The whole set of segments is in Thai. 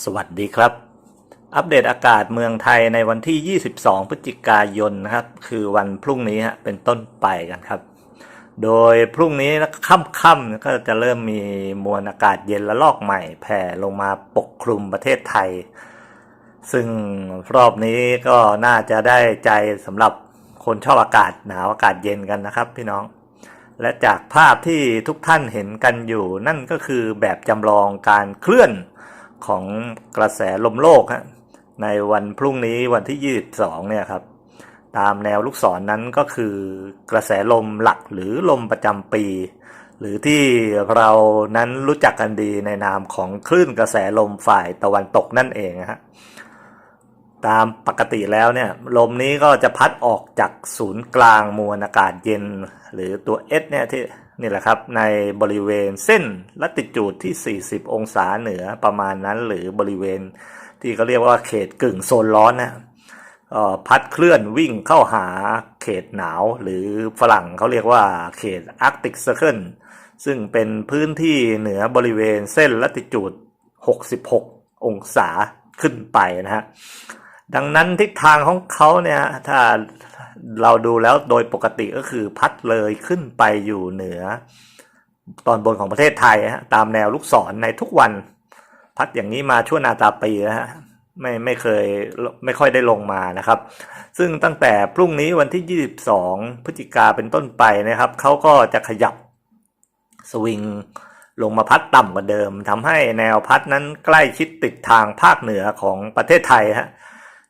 สวัสดีครับ อัปเดตอากาศเมืองไทยในวันที่ 22 พฤศจิกายนนะครับ คือวันพรุ่งนี้ฮะเป็นต้นไปกันครับ โดยพรุ่งนี้ค่ำๆก็จะเริ่มมีมวลอากาศเย็นและลอกใหม่แผ่ลงมาปกคลุมประเทศไทย ซึ่งรอบนี้ก็น่าจะได้ใจสำหรับคนชอบอากาศหนาวอากาศเย็นกันนะครับ พี่น้อง และจากภาพที่ทุกท่านเห็นกันอยู่ นั่นก็คือแบบจำลองการเคลื่อน ของกระแสลมโลกฮะในวันพรุ่งนี้วันที่ 22 เนี่ยครับ ตามแนวลูกศรนนั้นก็คือกระแสลมหลักหรือลมประจำปี หรือที่เรานั้นรู้จักกันดีในนามของคลื่นกระแสลมฝ่ายตะวันตกนั่นเองฮะตามปกติแล้วเนี่ยลมนี้ก็จะพัดออกจากศูนย์กลางมวลอากาศเย็น หรือตัว S เนี่ยที่ นี่แหละครับในบริเวณเส้นลัติจูดที่ 40 องศาเหนือประมาณนั้น หรือบริเวณที่เขาเรียกว่าเขตกึ่งโซนร้อนนะพัดเคลื่อนวิ่งเข้าหาเขตหนาว หรือฝรั่งเขาเรียกว่าเขตอาร์กติกเซอร์เคิลซึ่งเป็นพื้นที่เหนือบริเวณเส้นลัติจูด 66 องศาขึ้นไปนะฮะ ดังนั้นทิศทางของเขาเนี่ยถ้าเราดูแล้วโดยปกติก็คือพัดเลยขึ้นไปอยู่เหนือ ตอนบนของประเทศไทยฮะตามแนวลูกศรในทุกวัน พัดอย่างนี้มาชั่วนาตาปีนะฮะไม่ไม่เคยไม่ค่อยได้ลงมานะครับ ซึ่งตั้งแต่พรุ่งนี้วันที่ 22 พฤศจิกาเป็นต้นไปนะครับเขาก็จะขยับสวิงลงมาพัดต่ำกว่าเดิมทำให้แนวพัดนั้นใกล้ชิดติดทางภาคเหนือของประเทศไทยฮะ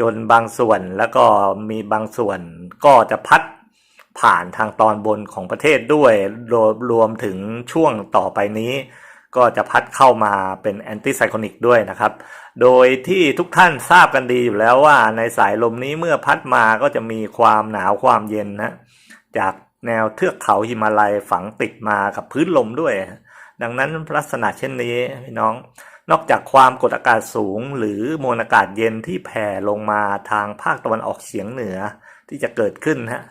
จนบางส่วนแล้วก็มีบางส่วนก็จะพัดผ่านทางตอนบนของประเทศด้วยรวมรวมถึงช่วงต่อไปนี้ ก็จะพัดเข้ามาเป็นแอนตี้ไซโคนิกด้วยนะครับ โดยที่ทุกท่านทราบกันดีอยู่แล้วว่าในสายลมนี้เมื่อพัดมาก็จะมีความหนาวความเย็นนะจากแนวเทือกเขาหิมาลัยฝังติดมากับพื้นลมด้วย ดังนั้นลักษณะเช่นนี้พี่น้อง นอกจากความกดอากาศสูง หรือมวลอากาศเย็นที่แผ่ลงมาทางภาคตะวันออกเฉียงเหนือที่จะเกิดขึ้นฮะ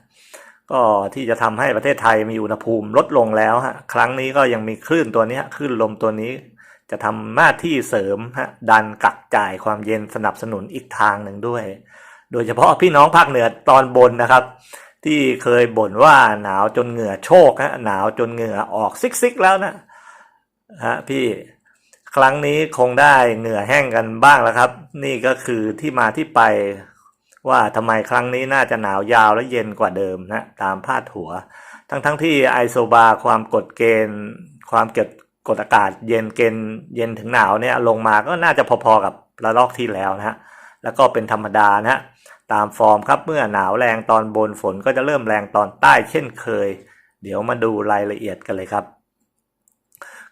ก็ที่จะทำให้ประเทศไทยมีอุณหภูมิลดลงแล้วฮะครั้งนี้ก็ยังมีคลื่นตัวนี้คลื่นลมตัวนี้ จะทำหน้าที่เสริมฮะดันกักจ่ายความเย็นสนับสนุนอีกทางหนึ่งด้วย โดยเฉพาะพี่น้องภาคเหนือตอนบนนะครับ ที่เคยบ่นว่าหนาวจนเหงื่อโชกฮะหนาวจนเหงื่อออกซิกๆแล้วนะฮะพี่ ครั้งนี้คงได้เหงื่อแห้งกันบ้างแล้วครับ นี่ก็คือที่มาที่ไปว่าทำไมครั้งนี้น่าจะหนาวยาวและเย็นกว่าเดิมนะตามพาดหัว ทั้งทั้งที่ไอโซบาความกดเกณฑ์ ความเก็บกดอากาศเย็นเกณฑ์เย็นถึงหนาวเนี่ยลงมาก็น่าจะพอๆกับระลอกที่แล้วนะฮะแล้วก็เป็นธรรมดานะฮะตามฟอร์มครับเมื่อหนาวแรงตอนบนฝนก็จะเริ่มแรงตอนใต้เช่นเคย เดี๋ยวมาดูรายละเอียดกันเลยครับ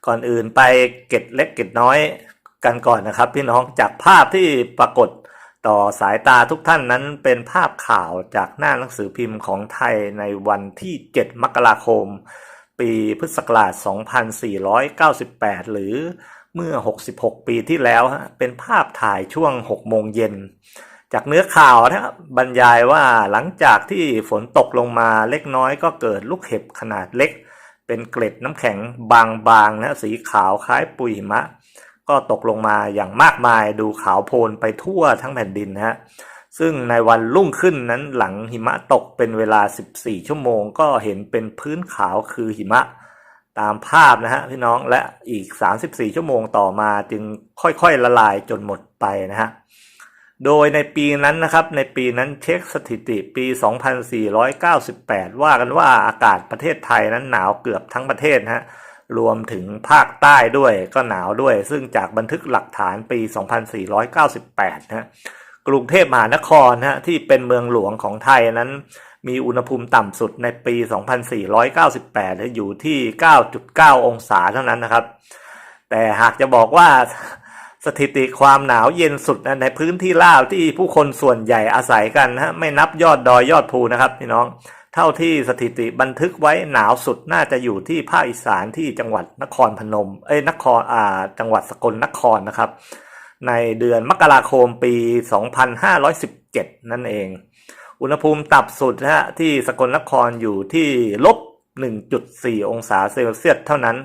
ก่อนอื่นไปเก็ดเล็กเก็ดน้อยกันก่อนนะครับ พี่น้องจากภาพที่ปรากฏต่อสายตาทุกท่านนั้นเป็นภาพข่าวจากหน้าหนังสือพิมพ์ของไทยในวันที่ 7 มกราคม ปีพุทธศักราช 2498 หรือเมื่อ 66 ปีที่แล้วฮะเป็นภาพถ่ายช่วง 6 โมงเย็น จากเนื้อข่าวนะครับบรรยายว่าหลังจากที่ฝนตกลงมาเล็กน้อยก็เกิดลูกเห็บขนาดเล็ก เป็นเกล็ดน้ำแข็งบางๆนะสีขาวคล้ายปุยหิมะ ก็ตกลงมาอย่างมากมายดูขาวโพลนไปทั่วทั้งแผ่นดินนะฮะซึ่งในวันรุ่งขึ้นนั้นหลังหิมะตกเป็นเวลา 14 ชั่วโมง ก็เห็นเป็นพื้นขาวคือหิมะตามภาพนะฮะพี่น้องและอีก 34 ชั่วโมงต่อมาจึงค่อยๆละลายจนหมดไปนะฮะ โดยในปีนั้นนะครับในปีนั้นเช็คสถิติปี 2498 ว่ากันว่าอากาศประเทศไทยนั้นหนาวเกือบทั้งประเทศฮะรวมถึงภาคใต้ด้วยก็หนาวด้วย ซึ่งจากบันทึกหลักฐานปี 2498 นะฮะกรุงเทพมหานครนะฮะที่เป็นเมืองหลวงของไทยนั้น มีอุณหภูมิต่ำสุดในปี 2498 อยู่ที่ 9.9 องศาเท่านั้นนะครับ แต่หากจะบอกว่า สถิติความหนาวเย็นสุดในพื้นที่ราบที่ผู้คนส่วนใหญ่อาศัยกันนะฮะไม่นับยอดดอยยอดภูนะครับพี่น้อง เท่าที่สถิติบันทึกไว้หนาวสุดน่าจะอยู่ที่ภาคอีสานที่จังหวัดนครพนม เอ้ยนครอ่าจังหวัดสกลนครนะครับ ในเดือนมกราคมปี 2517 นั่นเอง อุณหภูมิต่ำสุดนะฮะที่สกลนครอยู่ที่ลบ1.4 องศาเซลเซียสเท่านั้น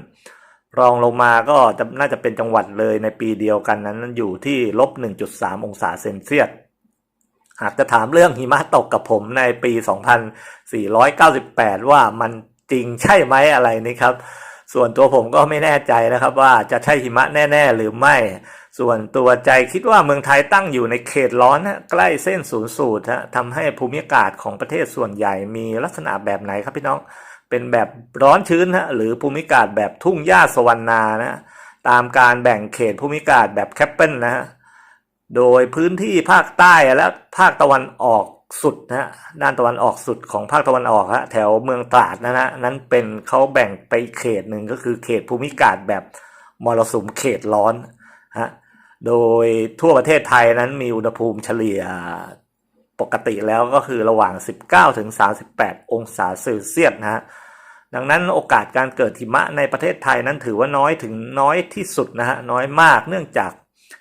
รองลงมาก็จะน่าจะเป็นจังหวัดเลยในปีเดียวกันนั้นอยู่ที่ลบ 1.3 องศาเซนเซียสหากจะถามเรื่องหิมะตกกับผมในปี 2498 ว่ามันจริงใช่ไหมอะไรนี่ครับ ส่วนตัวผมก็ไม่แน่ใจนะครับว่าจะใช่หิมะแน่ ๆ หรือไม่ ส่วนตัวใจคิดว่าเมืองไทยตั้งอยู่ในเขตร้อนฮะใกล้เส้นศูนย์สูตรฮะทำให้ภูมิอากาศของประเทศส่วนใหญ่มีลักษณะแบบไหนครับพี่น้อง เป็นแบบร้อนชื้นฮะหรือภูมิอากาศแบบทุ่งหญ้าสวรรณานะตามการแบ่งเขตภูมิอากาศแบบแคปเปิลนะฮะโดยพื้นที่ภาคใต้และภาคตะวันออกสุดนะด้านตะวันออกสุดของภาคตะวันออกฮะแถวเมืองตราดนะฮะนั้นเป็นเขาแบ่งไปเขตหนึ่งก็คือเขตภูมิอากาศแบบมรสุมเขตร้อนฮะโดยทั่วประเทศไทยนั้นมีอุณหภูมิเฉลี่ย ปกติแล้วก็คือระหว่าง 19ถึง38 องศาเซลเซียสนะฮะดังนั้นโอกาสการเกิดหิมะในประเทศไทยนั้นถือว่าน้อยถึงน้อยที่สุดนะฮะน้อยมากเนื่องจาก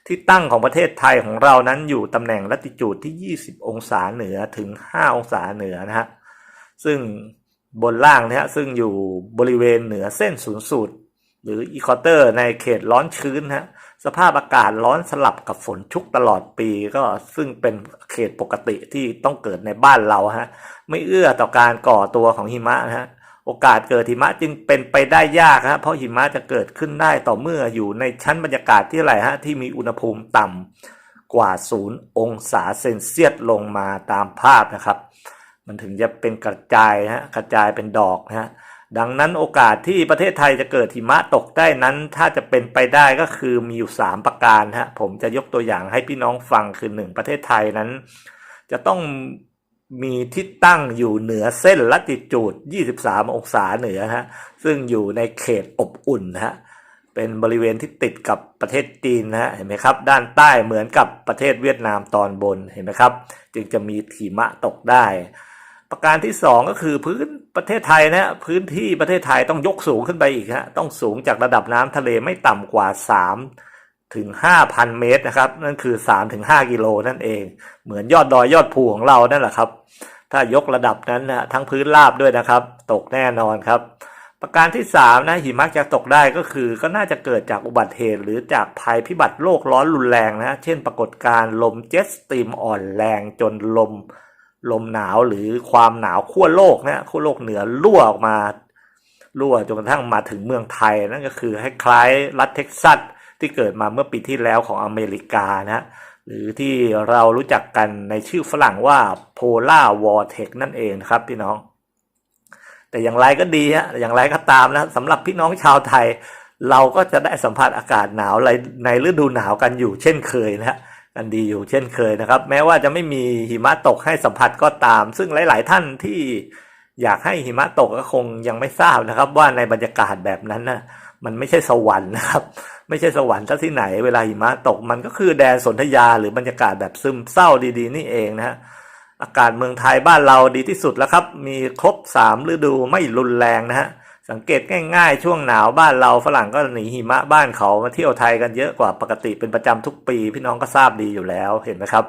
ที่ตั้งของประเทศไทยของเรานั้นอยู่ตำแหน่งลัติจูดที่ 20 องศาเหนือถึง 5 องศาเหนือนะฮะซึ่งบนล่างนะฮะซึ่งอยู่บริเวณเหนือเส้นศูนย์สูตร หรืออีควอเตอร์ในเขตร้อนชื้นนะฮะสภาพอากาศร้อนสลับกับฝนชุกตลอดปีก็ซึ่งเป็นเขตปกติที่ต้องเกิดในบ้านเราฮะไม่เอื้อต่อการก่อตัวของหิมะนะฮะโอกาสเกิดหิมะจึงเป็นไปได้ยากฮะเพราะหิมะจะเกิดขึ้นได้ต่อเมื่ออยู่ในชั้นบรรยากาศที่ไรฮะที่มีอุณหภูมิต่ำกว่าศูนย์องศาเซนเซียสลงมาตามภาพนะครับ มันถึงจะเป็นกระจายฮะกระจายเป็นดอกนะฮะ ดังนั้นโอกาสที่ประเทศไทยจะเกิดหิมะตกได้นั้น ถ้าจะเป็นไปได้ก็คือมีอยู่ 3 ประการฮะผมจะยกตัวอย่างให้พี่น้องฟังคือหนึ่งประเทศไทยนั้น จะต้องมีที่ตั้งอยู่เหนือเส้นลัติจูด 23 องศาเหนือฮะซึ่งอยู่ในเขตอบอุ่นฮะเป็นบริเวณที่ติดกับประเทศจีนนะฮะเห็นไหมครับ ด้านใต้เหมือนกับประเทศเวียดนามตอนบนเห็นไหมครับ จึงจะมีหิมะตกได้ ประการที่สองก็คือพื้นประเทศไทยนะพื้นที่ประเทศไทยต้องยกสูงขึ้นไปอีกฮะต้องสูงจากระดับน้ำทะเลไม่ต่ำกว่า 3 ถึง 5,000 เมตรนะครับ นั่นคือ 3 ถึง 5 กิโลนั่นเอง เหมือนยอดดอยยอดภูของเรานั่นแหละครับ ถ้ายกระดับนั้นนะทั้งพื้นราบด้วยนะครับ ตกแน่นอนครับ ประการที่ 3 นะหิมะจะตกได้ก็คือ ก็น่าจะเกิดจากอุบัติเหตุ หรือจากภัยพิบัติโลกร้อนรุนแรงนะเช่น ปรากฏการณ์ลมเจ็ตสตรีมอ่อนแรงจนลม ลมหนาวหรือความหนาวขั้วโลกนะขั้วโลกเหนือรั่วออกมารั่วจนกระทั่งมาถึงเมืองไทยนั่นก็คือคล้ายๆรัฐเท็กซัสที่เกิดมาเมื่อปีที่แล้วของอเมริกานะหรือที่เรารู้จักกันในชื่อฝรั่งว่า Polar Vortex นั่นเองนะครับพี่น้อง แต่อย่างไรก็ดีฮะอย่างไรก็ตามนะสำหรับพี่น้องชาวไทย เราก็จะได้สัมผัสอากาศหนาวในฤดูหนาวกันอยู่เช่นเคยนะฮะ กันดีอยู่เช่นเคยนะครับ แม้ว่าจะไม่มีหิมะตกให้สัมผัสก็ตาม ซึ่งหลาย ๆ ท่านที่อยากให้หิมะตกก็คงยังไม่ทราบนะครับ ว่าในบรรยากาศแบบนั้นนะมันไม่ใช่สวรรค์นะครับ ไม่ใช่สวรรค์ที่ไหน เวลาหิมะตกมันก็คือแดนสนธยาหรือบรรยากาศแบบซึมเศร้าดี ๆ นี่เองนะฮะอากาศเมืองไทยบ้านเราดีที่สุดแล้วครับ มีครบสามฤดูไม่รุนแรงนะฮะ สังเกตง่ายๆ ช่วงหนาวบ้านเราฝรั่งก็หนีหิมะบ้านเขามาเที่ยวไทยกันเยอะกว่าปกติเป็นประจำทุกปี พี่น้องก็ทราบดีอยู่แล้วเห็นไหมครับ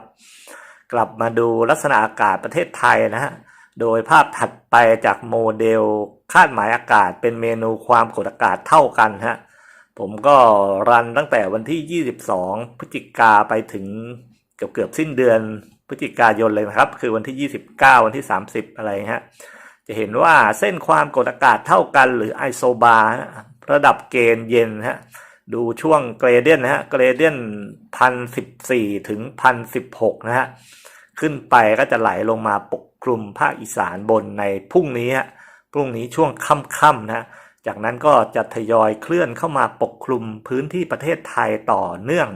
กลับมาดูลักษณะอากาศประเทศไทยนะฮะโดยภาพถัดไปจากโมเดลคาดหมายอากาศเป็นเมนูความกดอากาศเท่ากันฮะผมก็รันตั้งแต่วันที่ 22 พฤศจิกาไปถึงเกือบเกือบสิ้นเดือนพฤศจิกายนเลยนะครับ คือวันที่ 29 วันที่ 30 อะไรฮะ จะเห็นว่าเส้นความกดอากาศเท่ากันหรือไอโซบาร์ระดับเกณฑ์เย็นฮะดูช่วงเกรเดียนนะฮะเกรเดียนพันสิบสี่ถึงพันสิบหกนะฮะขึ้นไปก็จะไหลลงมาปกคลุมภาคอีสานบนในพรุ่งนี้ฮะพรุ่งนี้ช่วงค่ำๆนะจากนั้นก็จะทยอยเคลื่อนเข้ามาปกคลุมพื้นที่ประเทศไทยต่อเนื่อง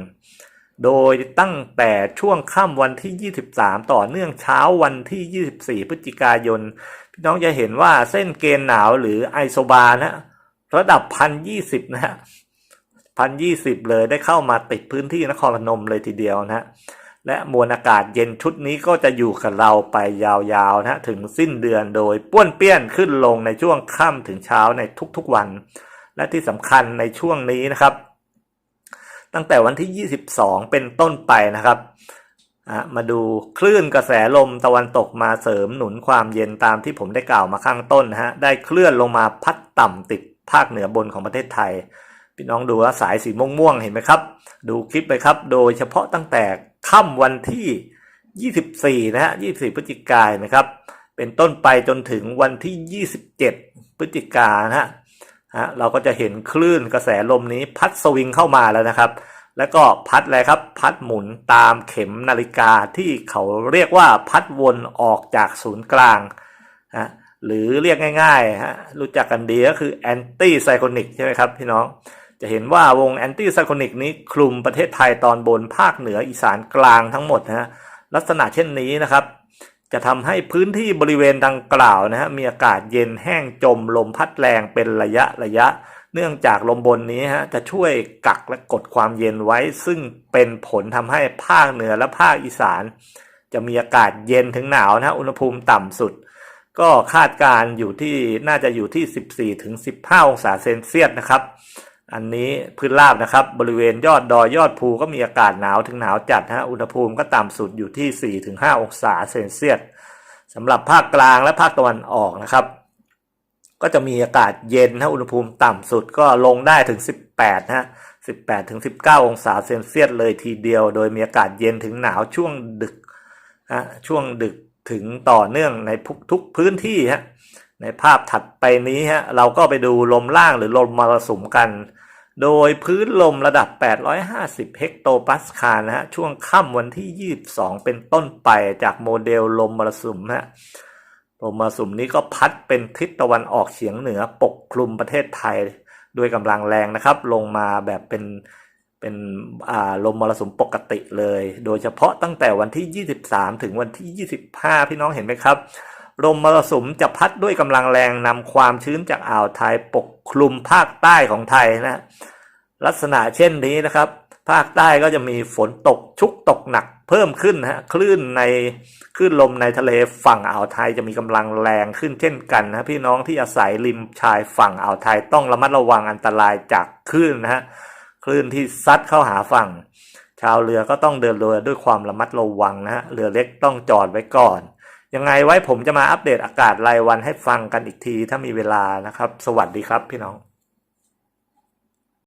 โดยตั้งแต่ช่วงค่ำวันที่ 23 ต่อเนื่องเช้าวันที่ 24 พฤศจิกายน พี่น้องจะเห็นว่าเส้นเกณฑ์หนาวหรือไอโซบาร์นะระดับพันยี่สิบนะฮะพันยี่สิบเลยได้เข้ามาติดพื้นที่นครพนมเลยทีเดียวนะและมวลอากาศเย็นชุดนี้ก็จะอยู่กับเราไปยาวๆนะถึงสิ้นเดือนโดยป้วนเปี้ยนขึ้นลงในช่วงค่ำถึงเช้าในทุกๆวัน และที่สำคัญในช่วงนี้นะครับ ตั้งแต่วันที่ 22 เป็นต้นไปนะครับมาดูคลื่นกระแสลมตะวันตกมาเสริมหนุนความเย็นตามที่ผมได้กล่าวมาข้างต้นนะฮะได้เคลื่อนลงมาพัดต่ำติดภาคเหนือบนของประเทศไทย พี่น้องดูว่าสายสีม่วงๆเห็นไหมครับ ดูคลิปไปครับ โดยเฉพาะตั้งแต่ค่ำวันที่ 24 นะฮะ 24 พฤศจิกายนนะครับ เป็นต้นไปจนถึงวันที่ 27 พฤศจิกายนฮะ ฮะเราก็จะเห็นคลื่นกระแสลมนี้พัดสวิงเข้ามาแล้วนะครับ แล้วก็พัดอะไรครับพัดหมุนตามเข็มนาฬิกาที่เขาเรียกว่าพัดวนออกจากศูนย์กลางฮะหรือเรียกง่ายๆฮะรู้จักกันดีก็คือแอนตี้ไซโคนิกใช่ไหมครับพี่น้องจะเห็นว่าวงแอนตี้ไซโคนิกนี้คลุมประเทศไทยตอนบนภาคเหนืออีสานกลางทั้งหมดนะฮะลักษณะเช่นนี้นะครับ จะทำให้พื้นที่บริเวณดังกล่าวนะฮะมีอากาศเย็นแห้งจมลมพัดแรงเป็นระยะระยะ เนื่องจากลมบนนี้ฮะจะช่วยกักและกดความเย็นไว้ ซึ่งเป็นผลทำให้ภาคเหนือและภาคอีสาน จะมีอากาศเย็นถึงหนาวนะฮะอุณหภูมิต่ำสุด ก็คาดการอยู่ที่น่าจะอยู่ที่ 14ถึง15 องศาเซนเซียสนะครับ อันนี้พื้นราบนะครับ บริเวณยอดดอยยอดภูก็มีอากาศหนาวถึงหนาวจัดฮะอุณหภูมิก็ต่ำสุดอยู่ที่ 4-5 องศาเซนเซียสสำหรับภาคกลางและภาคตะวันออกนะครับ ก็จะมีอากาศเย็นนะอุณหภูมิต่ำสุดก็ลงได้ถึง 18นะฮะ18ถึง19 องศาเซนเซียสเลยทีเดียว โดยมีอากาศเย็นถึงหนาวช่วงดึกฮะช่วงดึกถึงต่อเนื่องในทุกพื้นที่ฮะ ในภาพถัดไปนี้ฮะเราก็ไปดูลมล่างหรือลมมรสุมกัน โดยพื้นลมระดับ 850 เฮกโตปาสคาลนะฮะช่วงค่ำวันที่ 22 เป็นต้นไปจากโมเดลลมมรสุมฮะลมมรสุมนี้ก็พัดเป็นทิศตะวันออกเฉียงเหนือปกคลุมประเทศไทยด้วยกำลังแรงนะครับ ลงมาแบบเป็นเป็นลมมรสุมปกติเลย โดยเฉพาะตั้งแต่วันที่ 23 ถึงวันที่ 25 พี่น้องเห็นไหมครับ ลมมรสุมจะพัดด้วยกำลังแรงนำความชื้นจากอ่าวไทยปกคลุมภาคใต้ของไทยนะลักษณะเช่นนี้นะครับ ภาคใต้ก็จะมีฝนตกชุกตกหนักเพิ่มขึ้นนะฮะคลื่นในคลื่นลมในทะเลฝั่งอ่าวไทยจะมีกำลังแรงขึ้นเช่นกันนะพี่น้องที่อาศัยริมชายฝั่งอ่าวไทยต้องระมัดระวังอันตรายจากคลื่นนะฮะคลื่นที่ซัดเข้าหาฝั่ง ชาวเรือก็ต้องเดินเรือด้วยความระมัดระวังนะฮะเรือเล็กต้องจอดไว้ก่อน ยังไงไว้ผมจะมาอัปเดตอากาศรายวันให้ฟังกันอีกทีถ้ามีเวลานะครับ สวัสดีครับพี่น้อง